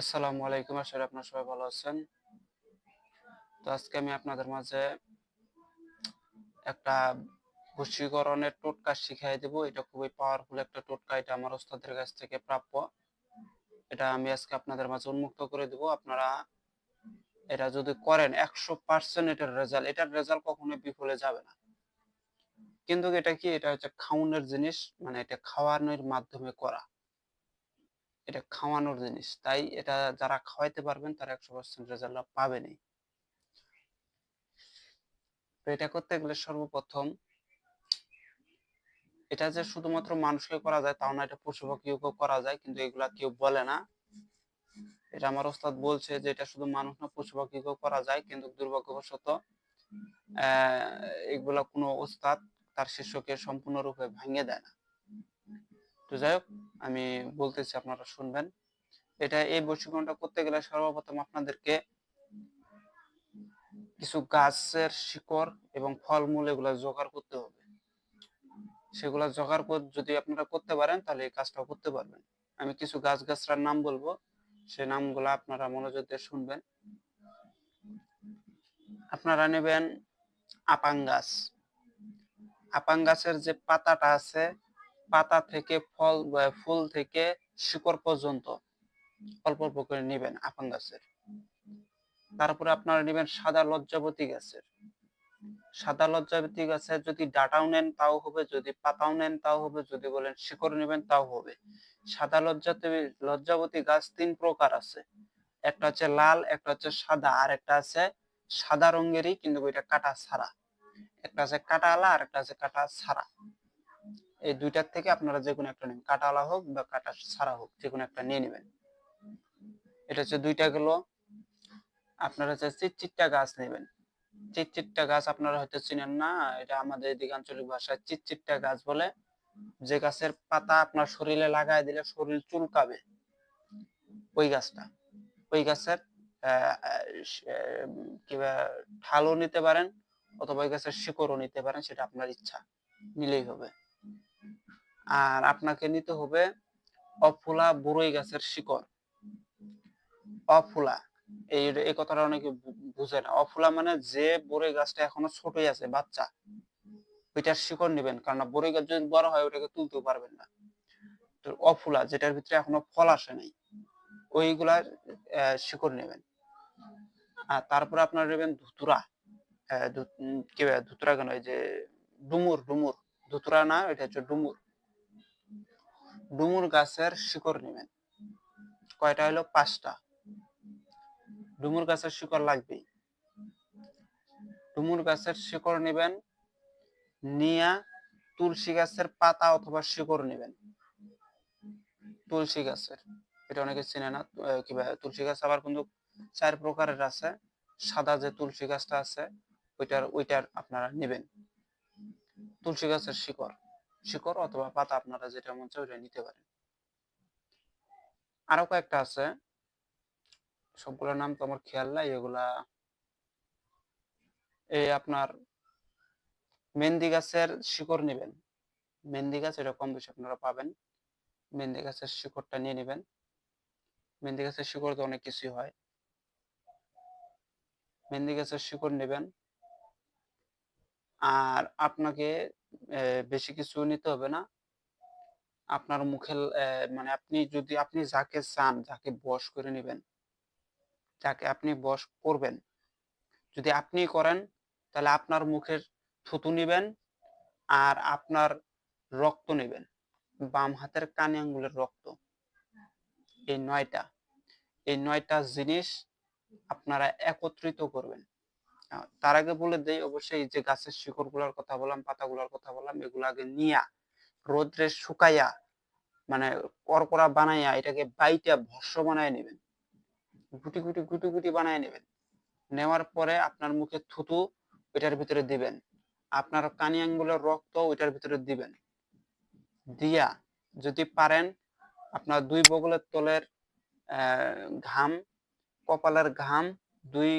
আসসালামু আলাইকুম, আশা করি আপনারা সবাই ভালো আছেন। তো আজকে আমি আপনাদের মাঝে একটা বশীকরণের টোটকা শিখিয়ে দেব। এটা খুবই পাওয়ারফুল একটা টোটকা, এটা আমার ওস্তাদের কাছ থেকে প্রাপ্য। এটা আমি আজকে আপনাদের মাঝে উন্মুক্ত করে দেব। আপনারা এটা যদি করেন, একশো পার্সেন্ট এটার রেজাল্ট এটার রেজাল্ট কখনোই বিফলে যাবে না। কিন্তু এটা কি? এটা হচ্ছে খাওয়ানোর জিনিস মানে এটা খাওয়ানোর মাধ্যমে করা। এটা খাওয়ানোর জিনিস। তাই এটা যারা খাওয়াইতে পারবেন, তারা একশো পার্সেন্ট রেজাল্ট পাবেনই। তো এটা করতে গেলে সর্বপ্রথম এটা যে শুধুমাত্র মানুষকে করা যায়, তাও না, এটা পশু পাখিও করা যায়, কিন্তু এগুলা কেউ বলে না। এটা আমার ওস্তাদ বলছে যে এটা শুধু মানুষ না পশু পাখিকেও করা যায়, কিন্তু দুর্ভাগ্যবশত এগুলা কোনো ওস্তাদ তার শিষ্যকে সম্পূর্ণরূপে ভাঙিয়ে দেয় না। তো যাই হোক, আমি বলতেছি আপনারা শুনবেন। এটা এই বৈশিষ্ট্যটা করতে গেলে সর্বপ্রথম আপনাদেরকে কিছু গাছের শিকড় এবং ফলমূল এগুলো জোগাড় করতে হবে। সেগুলো জোগাড় যদি আপনারা করতে পারেন, তাহলে এই কাজটা করতে পারবেন। আমি কিছু গাছ গাছরার নাম বলব। সেই নামগুলো আপনারা মনোযোগ দিয়ে শুনবেন। আপনারা নেবেন আপাং গাছ। আপাং গাছের যে পাতাটা আছে পাতা থেকে ফল ফুল থেকে শিকড় পর্যন্ত অল্প অল্প করে নেবেন আপাং গাছের। তারপরে আপনারা নেবেন সাদা লজ্জাবতী গাছের। সাদা লজ্জাবতী গাছের যদি ডাটাও নেন তাও হবে, যদি পাতাও নেন তাও হবে, যদি বলেন শিকড় নেবেন তাও হবে। সাদা লজ্জাতে, লজ্জাবতী গাছ তিন প্রকার আছে। একটা হচ্ছে লাল, একটা হচ্ছে সাদা, আর একটা আছে সাদা রঙেরই, কিন্তু ওইটা কাটা ছাড়া। একটা আছে কাটা আলা, আর একটা আছে কাটা ছাড়া। এই দুইটার থেকে আপনারা যে কোনো একটা নেবেন কাটাওয়ালা হোক বা কাটা ছাড়া হোক যে কোনো একটা নিয়ে নেবেন। এটা হচ্ছে দুইটা গেল। আপনারা হচ্ছে চিটচিটটা গাছ নেবেন। চিটচিটটা গাছ আপনারা হয়তো চিনেন না, এটা আমাদের এদিকে আঞ্চলিক ভাষায় চিটচিটটা গাছ বলে। যে গাছের পাতা আপনার শরীরে লাগাই দিলে শরীর চুলকাবে। ওই গাছটা। ওই গাছের ঠালও নিতে পারেন অথবা ওই গাছের শিকড়ও নিতে পারেন, সেটা আপনার ইচ্ছা। নিলেই হবে। আর আপনাকে নিতে হবে অফুলা বড়ই গাছের শিকড়। অফুলা, এই এই কথাটা অনেকে বুঝে না। অফুলা মানে যে বড়ই গাছটা এখনও ছোটই আছে, বাচ্চা, ওইটার শিকড় নেবেন। কারণ বড়ই গাছ যদি বড় হয় ওটাকে তুলতেও পারবেন না। তো অফুলা, যেটার ভিতরে এখনও ফল আসে নাই, ওইগুলার শিকড় নেবেন। আর তারপরে আপনার নেবেন ধুতুরা। কি ধুতুরা কেন? যে ডুমুর ডুমুর। ধুতুরা না, এটা হচ্ছে ডুমুর। ডুমুর গাছের শিকড় নেবেন। কয়টা হলো পাঁচটা। ডুমুর গাছের শিকড় লাগবে ডুমুর গাছের শিকড় নেবেন, নিয়া তুলসী গাছের পাতা অথবা শিকড় নেবেন। তুলসী গাছের, এটা অনেকে চেনে না কীভাবে তুলসী গাছ আবার কিন্তু চার প্রকারের আছে। সাদা যে তুলসী গাছটা আছে, ওইটার ওইটার আপনারা নেবেন। তুলসী গাছের শিকড়। শিকড় অথবা পাতা আপনারা যেটা মন চায় ওইটা নিতে পারেন। আরও কয়েকটা আছে। সবগুলোর নাম তো আমার খেয়াল নাই এগুলা এই আপনার মেহেন্দি গাছের শিকড় নেবেন। মেহেন্দি গাছ এটা কম বেশি আপনারা পাবেন। মেহেন্দি গাছের শিকড়টা নিয়ে নেবেন। মেহেন্দি গাছের শিকড় তো অনেক কিছুই হয়। মেহেন্দি গাছের শিকড় নেবেন। আর আপনাকে বেশি কিছু নিতে হবে না। আপনার মুখে মানে আপনি যদি, আপনি যাকে চান, যাকে বস করে নেবেন, যাকে আপনি বস করবেন, যদি আপনি করেন, তাহলে আপনার মুখের থুতু নেবেন আর আপনার রক্ত নেবেন। বাম হাতের কানে আঙ্গুলের রক্ত। এই নয়টা এই নয়টা জিনিস আপনারা একত্রিত করবেন। তার আগে বলে দেই, অবশ্যই যে গাছের শিকড়গুলার কথা বললাম, পাতাগুলার কথা বললাম, এগুলো আগে নিয়া, রোদ্রে শুকাইয়া মানে করকরা বানাইয়া, এটাকে বাইটা ভস্য বানায় নেবেন। গুটি গুটি গুটি গুটি বানায় নেবেন। নেওয়ার পরে আপনার মুখে থুতু, ওইটার ভিতরে দিবেন। আপনার কানি আঙ্গুলের রক্ত, ওইটার ভিতরে দিবেন। দিয়া, যদি পারেন, আপনার দুই বগলের তলের ঘাম, কপালের ঘাম দুই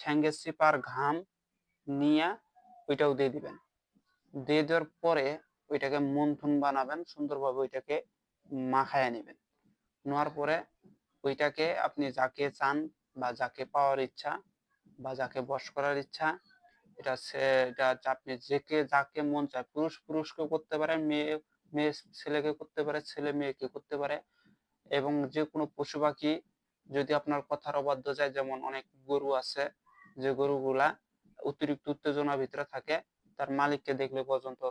ঠ্যাঙ্গের সিপার ঘাম নিয়ে ওইটাও দিয়ে দিবেন। দিয়ে দেওয়ার পরে ওইটাকে মন্থন বানাবেন, সুন্দরভাবে ওইটাকে মাখায় নেবেন। নেওয়ার পরে ওইটাকে আপনি যাকে চান বা যাকে পাওয়ার ইচ্ছা বা যাকে বস করার ইচ্ছা, এটা এটা আপনি যেকে, যাকে মন চায়, পুরুষ পুরুষকে করতে পারে, মেয়ে মেয়ে ছেলেকে করতে পারে, ছেলে মেয়েকে করতে পারে এবং যে কোনো পশু পাখি যদি আপনার কথার অবাধ্য যায়, যেমন অনেক গরু আছে, যে গরুগুলা অতিরিক্ত উত্তেজনার ভিতরে থাকে, তার মালিককে দেখলে পর্যন্ত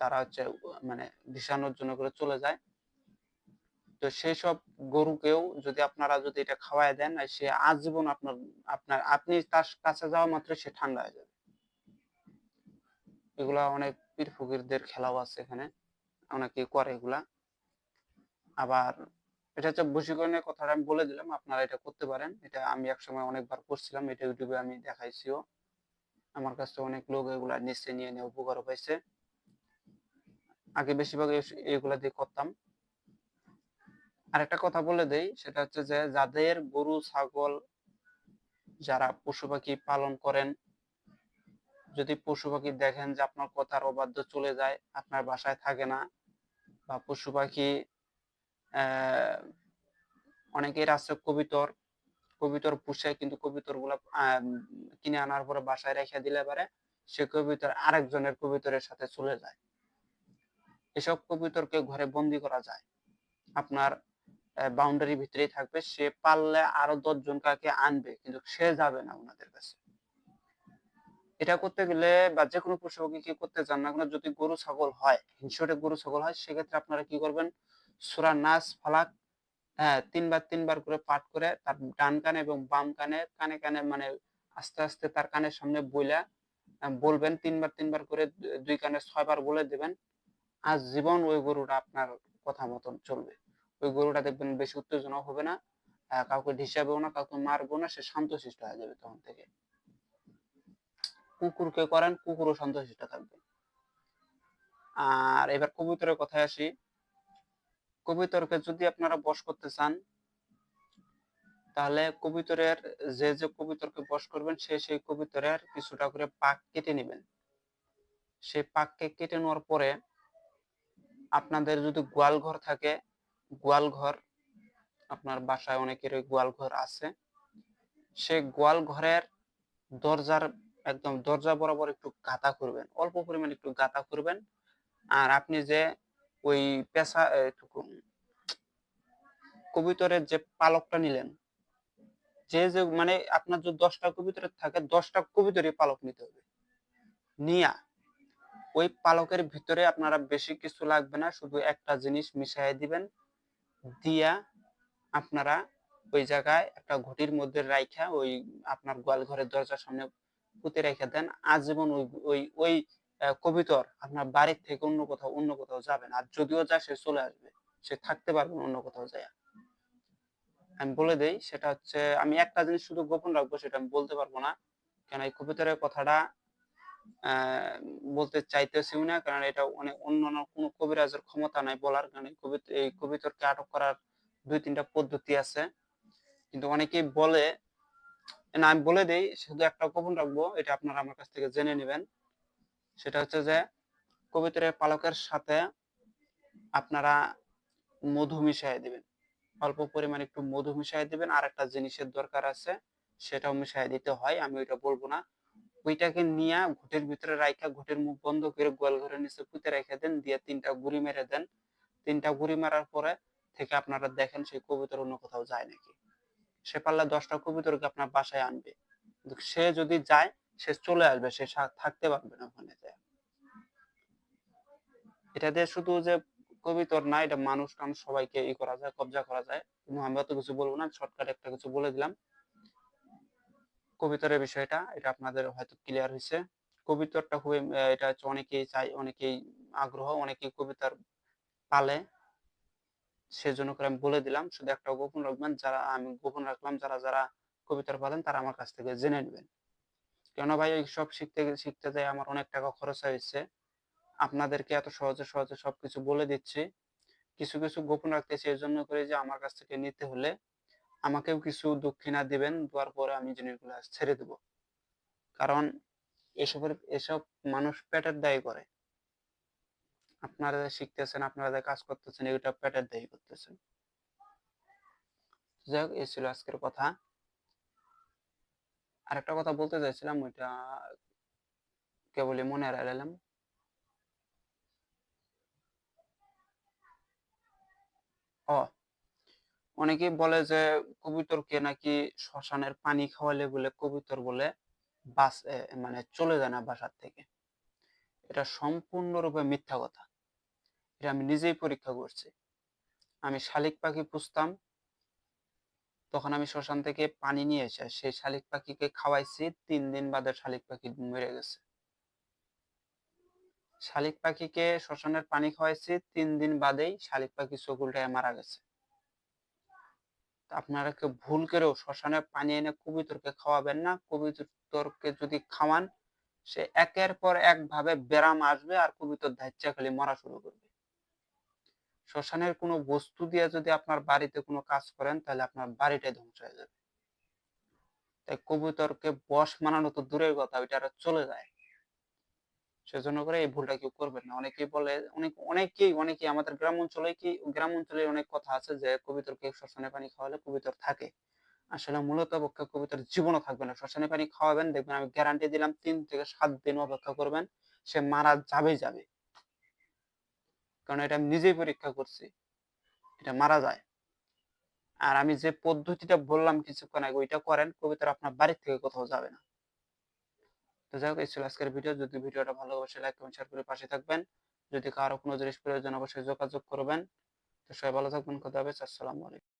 তারা হচ্ছে মানে বিষানোর জন্য করে চলে যায়। তো সেই সব গরুকেও যদি আপনারা যদি এটা খাওয়াই দেন সে আজীবন আপনার আপনার, আপনি তার কাছে যাওয়া মাত্র সে ঠান্ডা হয়ে যাবে। এগুলা অনেক পীর ফকিরদের খেলাও আছে এখানে অনেকে করে এগুলা। আবার এটা হচ্ছে বশীকরণের কথাটা আমি বলে দিলাম, আপনারা এটা করতে পারেন। এটা আমি একসময় অনেকবার করছিলাম, এটা ইউটিউবে আমি দেখাইছিও। আমার কাছে অনেক লোক এগুলা নিচে নিয়ে নিয়ে উপকার পাইছে। আগে বেশিরভাগ এগুলা দিয়ে করতাম। আর একটা কথা বলে দেই, সেটা হচ্ছে যে যাদের গরু, ছাগল যারা পশু পাখি পালন করেন, যদি পশু পাখি দেখেন যে আপনার কথার অবাধ্য চলে যায়, আপনার বাসায় থাকে না বা পশু পাখি অনেকের আছে কবিতর কবিতর পুষে কিন্তু কবিতরগুলা কিনে আনার পরে বাসায় রেখে দিলে পারে, সে কবিতর আরেকজনের কবিতরের সাথে চলে যায়। এসব কবিতরকে ঘরে বন্দি করা যায়। আপনার বাউন্ডারি ভিতরেই থাকবে, সে পারলে আরও দশ জন কাকে আনবে, কিন্তু সে যাবে না ওনাদের কাছে। এটা করতে গেলে বা যে কোনো পশু কি করতে চান না যদি গরু ছাগল হয় হিংসটে গরু ছাগল হয়, সেক্ষেত্রে আপনারা কি করবেন? সুরা নাস, ফালাক হ্যাঁ তিনবার তিনবার করে পাঠ করে তার ডান কানে এবং বাম কানে কানে কানে মানে আস্তে আস্তে তার কানের সামনে বইলা বলবেন। তিনবার তিনবার করে দুই কানে ছয়বার বলে দেবেন। আর জীবন ওই গরুটা আপনার কথা মতন চলবে। ওই গরুটা দেখবেন বেশি উত্তেজনা হবে না কাউকে ঢিসাবেও না, কাউকে মারবো না, সে শান্তশিষ্ট হয়ে যাবে তখন থেকে। কুকুরকে করেন, কুকুরও শান্তশিষ্ট থাকবে। আর এবার কবুতরের কথায় আসি। কবুতরকে যদি আপনারা বশ করতে চান, তাহলে কবুতরের যে যে কবুতরকে বশ করবেন, সে, সেই কবুতরের কিছুটা করে পাক কেটে নেবেন। সেই পাককে কেটে নেওয়ার পরে আপনাদের যদি গোয়াল ঘর থাকে গোয়াল ঘর আপনার বাসায় অনেকের গোয়াল ঘর আছে সে গোয়াল ঘরের দরজার একদম দরজা বরাবর একটু গাঁথা করবেন, অল্প পরিমাণ একটু গাঁথা করবেন। আর আপনি যে ওই পেশা কবুতরের যে পালকটা নিলেন, যে যে মানে আপনার যদি দশটা কবুতরের থাকে, দশটা কবুতরই পালক নিতে হবে। নিয়া, ওই পালকের ভিতরে আপনারা বেশি কিছু লাগবে না, শুধু একটা জিনিস মিশাই দিবেন, দিয়া আপনারা ওই জায়গায় একটা ঘটির মধ্যে রাইখা, ওই আপনার গোয়াল ঘরের দরজার সামনে পুঁতে রেখে দেন, আজীবন ওই ওই ওই কবিতর আপনার বাড়ির থেকে অন্য কোথাও অন্য কোথাও যাবে না। আর যদিও যায়, সে চলে আসবে। সে থাকতে পারবে অন্য কোথাও যায় আমি বলে দেই, সেটা হচ্ছে, আমি একটা জিনিস শুধু গোপন রাখব, সেটা আমি বলতে পারব না। কেন এই কবিতরের কথাটা বলতে চাইতেছিও না। কারণ এটা অনেক অন্য কোনো কবিরাজের ক্ষমতা নাই বলার কারণে। এই কবিতরকে আটক করার দুই, তিনটা পদ্ধতি আছে। কিন্তু অনেকেই বলে, না, আমি বলে দেই, শুধু একটা গোপন রাখব, এটা আপনারা আমার কাছ থেকে জেনে নেবেন। সেটা হচ্ছে যে কবিতরের পালকের সাথে আপনারা মধু মিশিয়ে দিবেন। অল্প পরিমাণ একটু মধু মিশিয়ে দিবেন আর একটা জিনিসের দরকার আছে, সেটাও মিশিয়ে দিতে হয়, আমি ওইটা বলব না। ওইটাকে নিয়ে ঘুটের ভিতরে রাইখা, ঘুটের মুখ বন্ধ করে গোয়াল ঘরের নিচে পুঁতে রেখে দেন, দিয়ে তিনটা গুড়ি মেরে দেন। তিনটা গুড়ি মারার পরে থেকে আপনারা দেখেন সেই কবিতর অন্য কোথাও যায় নাকি। সে পারলে দশটা কবিতরকে আপনার বাসায় আনবে। সে যদি যায়, সে চলে আসবে, সে থাকতে পারবে না ওখানে এটা দিয়ে শুধু যে কবিতর না, এটা মানুষ টানুষ সবাইকে ই করা যায়, কবজা করা যায়। কিন্তু আমি অত কিছু বলব না শর্টকাট একটা কিছু বলে দিলাম। কবিতরের বিষয়টা, এটা আপনাদের হয়তো ক্লিয়ার হয়েছে। কবিতরটা খুবই এটা হচ্ছে অনেকেই চাই অনেকেই আগ্রহ, অনেকেই কবিতার পালে। সেজন্য করে আমি বলে দিলাম, শুধু একটা গোপন রাখবেন, যারা আমি গোপন রাখলাম, যারা যারা কবিতার পালেন, তারা আমার কাছ থেকে জেনে নেবেন। কেন ভাই এই সব শিখতে শিখতে যাই আমার অনেক টাকা খরচ হয়েছে। আপনাদেরকে এত সহজে সহজে সবকিছু বলে দিচ্ছি। কিছু কিছু গোপন রাখতেছি এই জন্য করে যে আমার কাছ থেকে নিতে হলে আমাকেও কিছু দক্ষিণা দিবেন, দেওয়ার পরে আমি জিনিসগুলো ছেড়ে দেব। কারণ এসবের, এসব মানুষ পেটের দায়ী করে। আপনারা শিখতেছেন, আপনারা কাজ করতেছেন এটা পেটের দায়ী করতেছেন। যাই হোক, এই ছিল আজকের কথা। আরেকটা কথা বলতে চাইছিলাম, ওইটা কেবলই মনে রাখলাম। ও অনেকেই বলে যে কবুতরকে নাকি শ্মশানের পানি খাওয়ালে বলে কবুতর বলে বাস মানে চলে যায় না বাসার থেকে। এটা সম্পূর্ণরূপে মিথ্যা কথা। এটা আমি নিজেই পরীক্ষা করছি। আমি শালিক পাখি পুষতাম। তখন আমি শ্মশান থেকে পানি নিয়ে এসে সেই শালিক পাখিকে খাওয়াইছি। তিন দিন বাদে শালিক পাখি মরে গেছে। শালিক পাখিকে শ্মশানের পানি খাওয়াইছি, তিন দিন বাদেই শালিক পাখি চোখ উল্টায় মারা গেছে। আপনারা কেউ ভুল করেও শ্মশানে পানি এনে কবুতরকে খাওয়াবেন না। কবুতরকে যদি খাওয়ান, সে একের পর এক ভাবে ব্যারাম আসবে আর কবিতর ধাচ্চা খালি মরা শুরু করবে। শ্মশানের কোনো বস্তু দিয়ে যদি আপনার বাড়িতে কোনো কাজ করেন, তাহলে আপনার বাড়িটাই ধ্বংস হয়ে যাবে। তাই কবুতরকে বশ মানানো তো দূরের কথা, ওইটা চলে যায়। সেজন্য করে এই ভুলটা কেউ করবেন না। অনেকেই বলে, অনেক, অনেকেই অনেকেই আমাদের গ্রাম অঞ্চলে কি, গ্রাম অঞ্চলে অনেক কথা আছে যে কবুতরকে শ্মশানে পানি খাওয়ালে কবুতর থাকে। আসলে মূলত অপেক্ষা কবুতর জীবনও থাকবে না। শ্মশানে পানি খাওয়াবেন, দেখবেন আমি গ্যারান্টি দিলাম তিন থেকে সাত দিন অপেক্ষা করবেন, সে মারা যাবে যাবে। কারণ এটা আমি নিজেই পরীক্ষা করছি, এটা মারা যায়। আর আমি যে পদ্ধতিটা বললাম কিছুক্ষণ আগে, ওইটা করেন, কবিতার আপনার বাড়ির থেকে কোথাও যাবে না। যাই হোক, এই ছিল আজকের ভিডিও যদি ভিডিওটা ভালো অবশ্যই লাইক কমেন্ট শেয়ার করে পাশে থাকবেন। যদি কারও কোনো জিনিস প্রয়োজন, অবশ্যই যোগাযোগ করবেন। তো সবাই ভালো থাকবেন কথা হবে আসসালামু আলাইকুম।